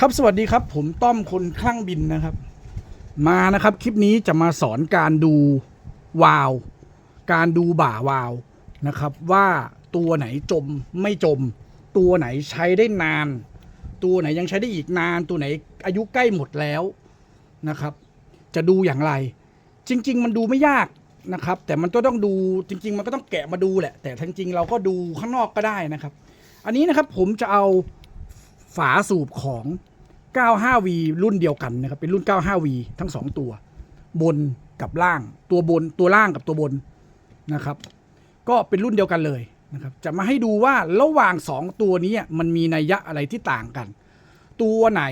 ครับสวัสดีครับ ผมต้อมคนคลั่งบินนะครับ มานะครับคลิปนี้จะมาสอนการดูวาล์วการดูบ่าวาล์วนะครับ ว่าตัวไหนจมไม่จม ตัวไหนใช้ได้นาน ตัวไหนยังใช้ได้อีกนาน ตัวไหนอายุใกล้หมดแล้วนะครับ จะดูอย่างไร จริง ๆ มันดูไม่ยากนะครับ แต่มันก็ต้องดูจริง ๆ มันก็ต้องแกะมาดูแหละ แต่ทั้งจริงเราก็ดูข้างนอกก็ได้นะครับ อันนี้นะครับผมจะเอา ฝาสูบของ 95V รุ่นเดียวกันนะครับ เป็นรุ่น 95V ทั้ง 2 ตัว บนกับล่าง ตัวบนตัวล่างกับตัวบนนะครับ ก็เป็นรุ่นเดียวกันเลยนะครับ จะมาให้ดูว่าระหว่าง 2 ตัวนี้มันมีนัยยะอะไรที่ต่างกัน ตัวไหน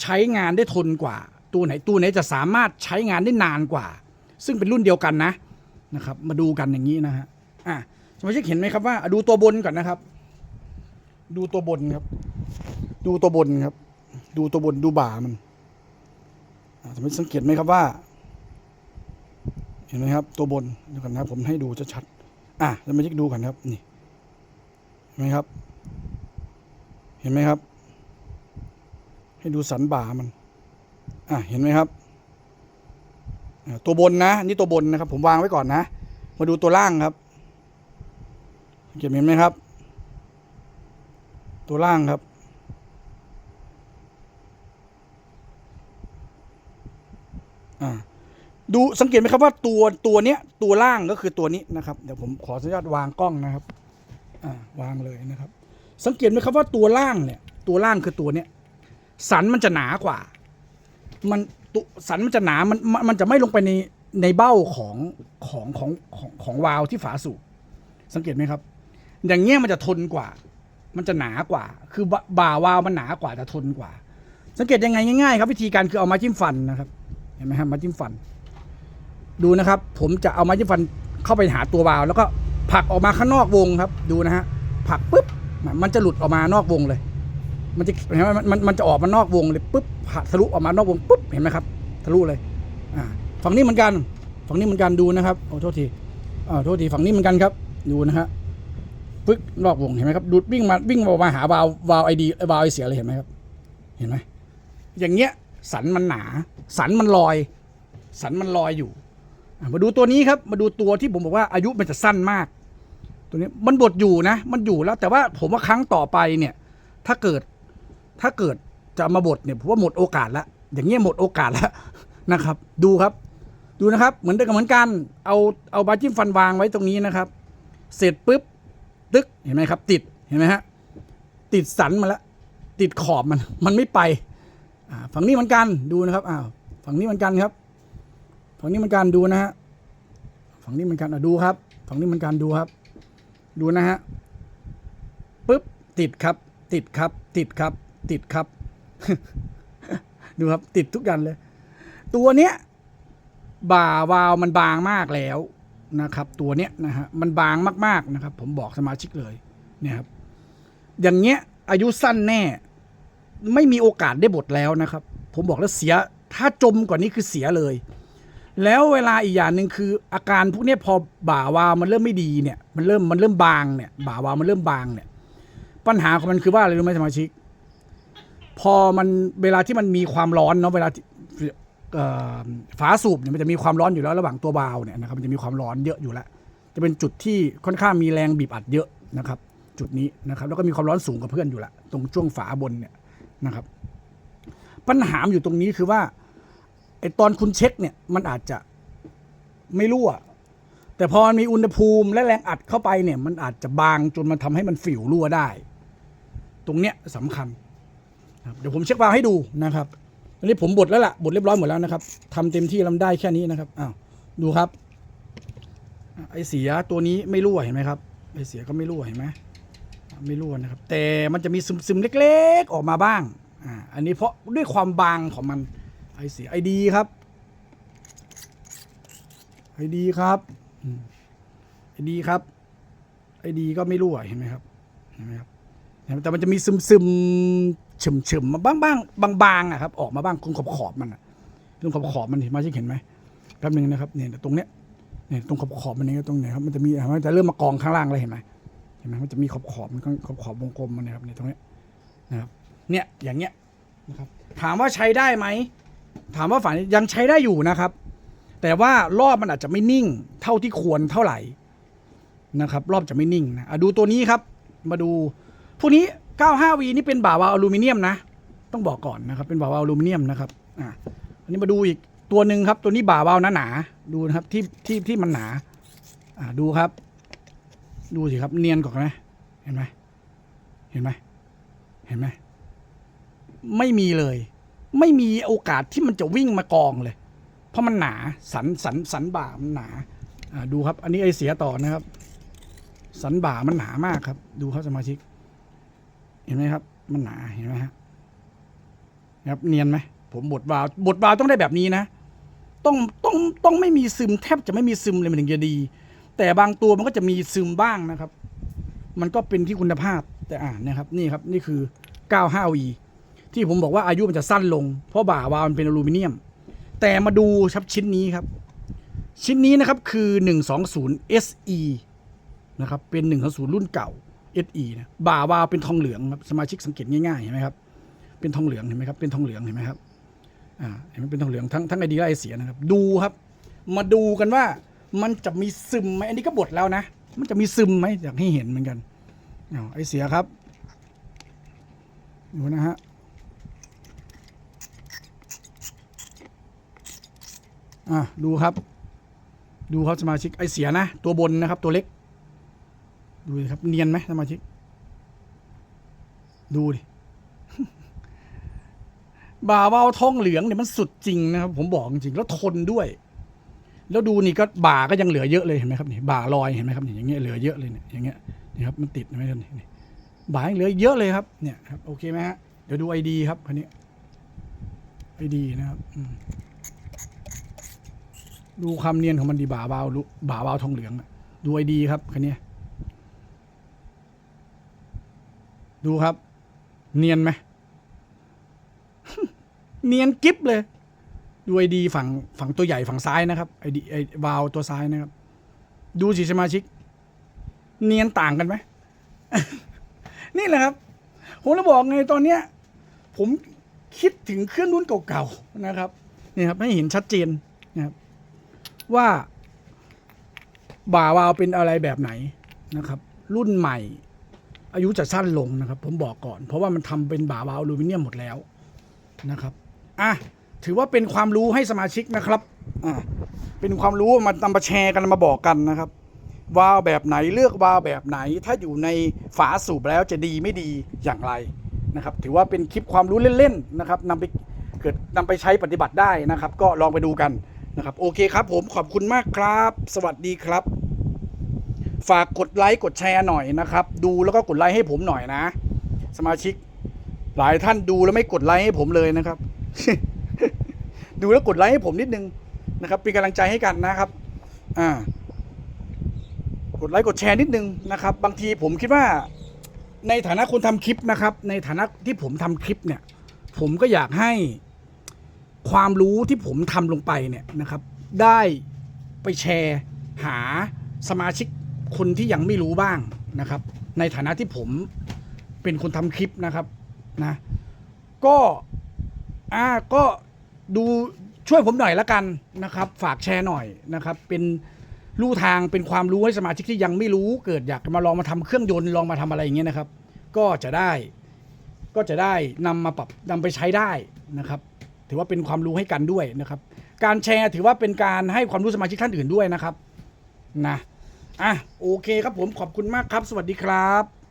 ใช้งานได้ทนกว่า ตัวไหนตัวไหนจะสามารถใช้งานได้นานกว่า ซึ่งเป็นรุ่นเดียวกันนะนะครับ มาดูกันอย่างนี้นะฮะอะสมาชิกเห็นไหมครับว่าดูตัวบนก่อนนะครับ ดูตัวบนครับ ดูตัวบนครับ ดูตัวบนดูบ่ามันสมมติสังเกตไหมครับว่า เห็นไหมครับ ตัวบนเดี๋ยวกันนะผมให้ดูชัดๆอะสมาชิกดูกันครับ นี่เห็นไหมครับ เห็นไหมครับ ให้ดูสันบ่ามัน อะเห็นไหมครับอ่าตัวบนนะ นี่ตัวบนนะครับ ผมวางไว้ก่อนนะ มาดูตัวล่างครับเกตเห็นไหมครับ ตัวล่างครับอ่าดูสังเกตไหมครับว่าตัวตัวเนี้ยตัวล่างก็คือตัวนี้นะครับ เดี๋ยวผมขออนุญาตวางกล้องนะครับอ่าวางเลยนะครับ สังเกตไหมครับว่าตัวล่างเนี่ย ตัวล่างคือตัวเนี้ยสันมันจะหนากว่า มันตัวสันมันจะหนามันมัน มันจะไม่ลงไปใน ในเบ้าของของของของของวาล์วที่ฝาสูบสังเกตไหมครับ อย่างเงี้ยมันจะทนกว่า มันจะหนากว่า คือบ่าวาวมันหนากว่าแต่ทนกว่า สังเกตยังไงง่ายๆครับวิธีการคือเอาม้จิ้มฟันนะครับ เห็นไหมครับม้จิ้มฟัน ดูนะครับ ผมจะเอาม้จิ้มฟันเข้าไปหาตัววาว แล้วก็ผลักออกมาข้างนอกวงครับ ดูนะฮะผลักปุ๊บมันจะหลุดออกมานอกวงเลย มันจะเห็นไหมมันมันจะออกมานอกวงเลยปุ๊บผักทะลุออกมานอกวงปุ๊บเห็นไหมครับ ทะลุเลย อ่า ฝั่งนี้เหมือนกัน ฝั่งนี้เหมือนกันดูนะครับโอ้โทษทีอ่าโทษทีฝั่งนี้เหมือนกันครับ ดูนะฮะ ปึ๊กนอกวงเห็นไหมครับดูดวิ่งมาวิ่งมาหาวาววาวไอดีวาวไอเสียเลยเห็นไหมครับ เห็นไหมอย่างเงี้ยสันมันหนา สันมันลอย สันมันลอยอยู่มาดูตัวนี้ครับมาดูตัวที่ผมบอกว่าอายุมันจะสั้นมาก ตัวนี้มันบดอยู่นะ มันอยู่แล้ว แต่ว่าผมว่าครั้งต่อไปเนี่ย ถ้าเกิดถ้าเกิดจะมาบดเนี่ยผมว่าหมดโอกาสแล้วอย่างเงี้ยหมดโอกาสแล้วนะครับ ดูครับดูนะครับ เหมือนเดิมเหมือนกัน เอาเอาบาจิ้มฟันวางไว้ตรงนี้นะครับ เสร็จปุ๊บ ตึกเห็นไหมครับ ติดเห็นไหมฮะติดสันมาแล้วติดขอบมันมันไม่ไปฝั่งนี้เหมือนกันดูนะครับอ้าวฝั่งนี้เหมือนกันครับ ฝั่งนี้เหมือนกันดูนะฮะฝั่งนี้เหมือนกันอะดูครับ ฝั่งนี้เหมือนกันดูครับ ดูนะฮะปุ๊บติดครับ ติดครับ ติดครับ ติดครับ ดูครับติดทุกยันเลย ตัวเนี้ยบ่าวาวมันบางมากแล้ว นะครับ ตัวเนี้ยนะฮะมันบางมากๆนะครับ ผมบอกสมาชิกเลยเนี่ยครับอย่างเงี้ยอายุสั้นแน่ ไม่มีโอกาสได้บทแล้วนะครับ ผมบอกแล้วเสียถ้าจมกว่านี้คือเสียเลย แล้วเวลาอีกอย่างหนึ่งคือ อาการพวกเนี้ยพอบ่าวาวมันเริ่มไม่ดีเนี่ย มันเริ่มมันเริ่มบางเนี่ย บ่าวาวมันเริ่มบางเนี่ย ปัญหาของมันคือว่าอะไรรู้ไหมสมาชิก พอมันเวลาที่มันมีความร้อนเนาะเวลา ฝาสูบเนี่ยมันจะมีความร้อนอยู่แล้วระหว่างตัววาวเนี่ยนะครับมันจะมีความร้อนเยอะอยู่แล้ว จะเป็นจุดที่ค่อนข้างมีแรงบีบอัดเยอะนะครับ จุดนี้นะครับ แล้วก็มีความร้อนสูงกว่าเพื่อนอยู่ละตรงช่วงฝาบนเนี่ยนะครับ ปัญหาอยู่ตรงนี้คือว่าไอตอนคุณเช็คเนี่ยมันอาจจะไม่รั่ว แต่พอมันมีอุณหภูมิและแรงอัดเข้าไปเนี่ย มันอาจจะบางจนมันทำให้มันฝิวรั่วได้ ตรงเนี้ยสำคัญเดี๋ยวผมเช็ควาล์วให้ดูนะครับ อันนี้ผมบดแล้วล่ะบดเรียบร้อยหมดแล้วนะครับทำเต็มที่ลำได้แค่นี้นะครับอ้าวดูครับ ไอเสียตัวนี้ไม่รั่วเห็นไหมครับไอเสียก็ไม่รั่วเห็นไหมไม่รั่วนะครับ แต่มันจะมีซึมๆเล็ก ๆออกมาบ้างอ่าอันนี้เพราะด้วยความบางของมันไอเสียไอดีครับไอดีครับไอดีครับไอดีก็ไม่รั่วเห็นไหมครับเห็นไหมครับแต่มันจะมีซึมซึมๆ เฉมฉมๆมาบ้างบ้างบางบางๆอะครับออกมาบ้างตรงขอบขอบมันอะตรงขอบขอบมันเห็นไหมที่เห็นไหมแป๊บหนึงนะครับเนี่ยตรงเนี้ยเนี่ยตรงขอบขอบมันเนี่ยตรงไหนครับมันจะมีมันจะเริ่มมากองข้างล่างเลยเห็นไหมเห็นไหมมันจะมีขอบขอบมันขอบขอบวงกลมมันนะครับเนี่ยตรงเนี้ยนะครับเนี่ยอย่างเงี้ยนะครับถามว่าใช้ได้ไหมถามว่าฝันยังใช้ได้อยู่นะครับ แต่ว่ารอบมันอาจจะไม่นิ่ง เท่าที่ควรเท่าไหร่นะครับ รอบจะไม่นิ่งนะดูตัวนี้ครับ มาดูพวกนี้ 95V นี่เป็นบ่าวาอลูมิเนียมนะ ต้องบอกก่อนนะครับ เป็นบ่าวาอลูมิเนียมนะครับ อะอันนี้มาดูอีกตัวหนึ่งครับ ตัวนี้บ่าวาล์วหนาดูนะครับที่ที่ที่มันหนา อะดูครับ ดูสิครับ เนียนกว่าไหมเห็นไหมเห็นไหมเห็นไหมไม่มีเลย ไม่มีโอกาสที่มันจะวิ่งมากองเลย เพราะมันหนาสันสันสันบ่ามันหนาอ่าดูครับ อันนี้ไอเสียต่อนะครับ สันบ่ามันหนามากครับ ดูครับสมาชิก เห็นไหมครับ มันหนาเห็นไหมฮะครับเนียนไหมผมบดวาวบดวาวต้องได้แบบนี้นะ ต้องต้องต้องไม่มีซึมแทบจะไม่มีซึมเลยมันถึงจะดี แต่บางตัวมันก็จะมีซึมบ้างนะครับ มันก็เป็นที่คุณภาพแต่อ่านะครับนี่ครับนี่คือ 95V ที่ผมบอกว่าอายุมันจะสั้นลง เพราะบ่าวาวมันเป็นอลูมิเนียม แต่มาดูครับชิ้นนี้ครับ ชิ้นนี้นะครับคือ 120 SE นะครับเป็น 120 รุ่นเก่า SE นะบ่าวาวเป็นทองเหลืองครับสมาชิกสังเกตง่ายๆเห็นไหมครับเป็นทองเหลืองเห็นไหมครับเป็นทองเหลืองเห็นไหมครับอ่าเห็นไหมเป็นทองเหลืองทั้งทั้งไอดีและไอเสียนะครับ ดูครับ มาดูกันว่ามันจะมีซึมไหมอันนี้ก็บดแล้วนะ มันจะมีซึมไหมอยากให้เห็นเหมือนกันเอาไอเสียครับดูนะฮะอะดูครับ ดูครับสมาชิกไอเสียนะ ตัวบนนะครับตัวเล็ก ดูดิครับ เนียนไหมสมาชิก ดูดิบ่าวาวทองเหลืองเนี่ยมันสุดจริงนะครับ ผมบอกจริงแล้วทนด้วย แล้วดูนี่ก็บ่าก็ยังเหลือเยอะเลยเห็นไหมครับนี่บ่าลอยเห็นไหมครับนี่อย่างเงี้ยเหลือเยอะเลยเนี่ยอย่างเงี้ยนี่ครับมันติดเห็นไหมครับนี่บ่ายังเหลือเยอะเลยครับ เนี่ยครับโอเคไหมฮะเดี๋ยวดูไอดีครับคันนี้ไอดีนะครับดูความเนียนของมันดีบ่าวาลุบ่าวาทองเหลืองดูไอดีครับคันนี้ ดูครับ เนียนไหมเนียนกิฟเลย ดูไอดีฝั่งฝั่งตัวใหญ่ฝั่งซ้ายนะครับไอดีไอวาลวตัวซ้ายนะครับ ดูสิสมาชิก เนียนต่างกันไหม นี่แหละครับ ผมจะบอกไงตอนเนี้ย ผมคิดถึงเครื่องรุ่นเก่าๆนะครับนี่ครับให้เห็นชัดเจนนะครับว่าบ่าวาวเป็นอะไรแบบไหนนะครับ รุ่นใหม่ อายุจะสั้นลงนะครับ ผมบอกก่อน เพราะว่ามันทำเป็นบ่าวาลวอลูมิเนียมหมดแล้วนะครับอะถือว่าเป็นความรู้ให้สมาชิกนะครับอ่าเป็นความรู้มานำมาแชร์กันมาบอกกันนะครับวาลแบบไหนเลือกวาลแบบไหน ถ้าอยู่ในฝาสูบแล้วจะดีไม่ดีอย่างไรนะครับ ถือว่าเป็นคลิปความรู้เล่นๆนะครับนำไปเกิดนำไปใช้ปฏิบัติได้นะครับ ก็ลองไปดูกันนะครับ โอเคครับผมขอบคุณมากครับ สวัสดีครับ ฝากกดไลค์กดแชร์หน่อยนะครับ ดูแล้วก็กดไลค์ให้ผมหน่อยนะ สมาชิก หลายท่านดูแล้วไม่กดไลค์ให้ผมเลยนะครับ ดูแล้วกดไลค์ให้ผมนิดนึงนะครับเป็นกำลังใจให้กันนะครับ อ่ากดไลค์กดแชร์นิดนึงนะครับ บางทีผมคิดว่า ในฐานะคนทำคลิปนะครับ ในฐานะที่ผมทำคลิปเนี่ย ผมก็อยากให้ความรู้ที่ผมทำลงไปเนี่ยนะครับ ได้ไปแชร์หาสมาชิก คนที่ยังไม่รู้บ้างนะครับ ในฐานะที่ผมเป็นคนทำคลิปนะครับนะก็อ่าก็ดูช่วยผมหน่อยละกันนะครับ ฝากแชร์หน่อยนะครับ เป็นลู่ทางเป็นความรู้ให้สมาชิกที่ยังไม่รู้ เกิดอยากมาลองมาทำเครื่องยนต์ลองมาทำอะไรอย่างเงี้ยนะครับ ก็จะได้ก็จะได้นำมาปรับนำไปใช้ได้นะครับ ถือว่าเป็นความรู้ให้กันด้วยนะครับ การแชร์ถือว่าเป็นการให้ความรู้สมาชิกท่านอื่นด้วยนะครับนะ อะโอเคครับผมขอบคุณมากครับ สวัสดีครับ